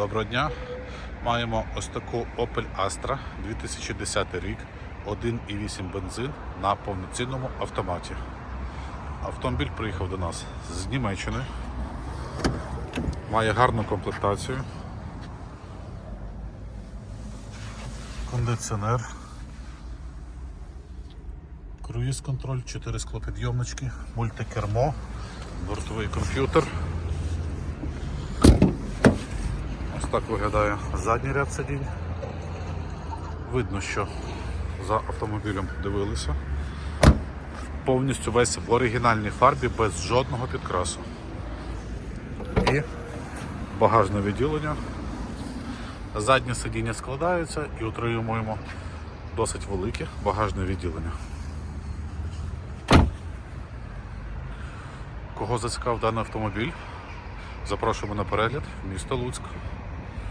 Доброго дня. Маємо ось таку Opel Astra 2010 рік, 1,8 бензин на повноцінному автоматі. Автомобіль приїхав до нас з Німеччини. Має гарну комплектацію. Кондиціонер. Круїз контроль, 4 склопідйомнички, мультикермо, бортовий комп'ютер. Ось так виглядає задній ряд сидінь. Видно, що за автомобілем дивилися. Повністю весь в оригінальній фарбі без жодного підкрасу. І багажне відділення. Заднє сидіння складається і отримуємо досить велике багажне відділення. Кого зацікав даний автомобіль, запрошуємо на перегляд в місто Луцьк.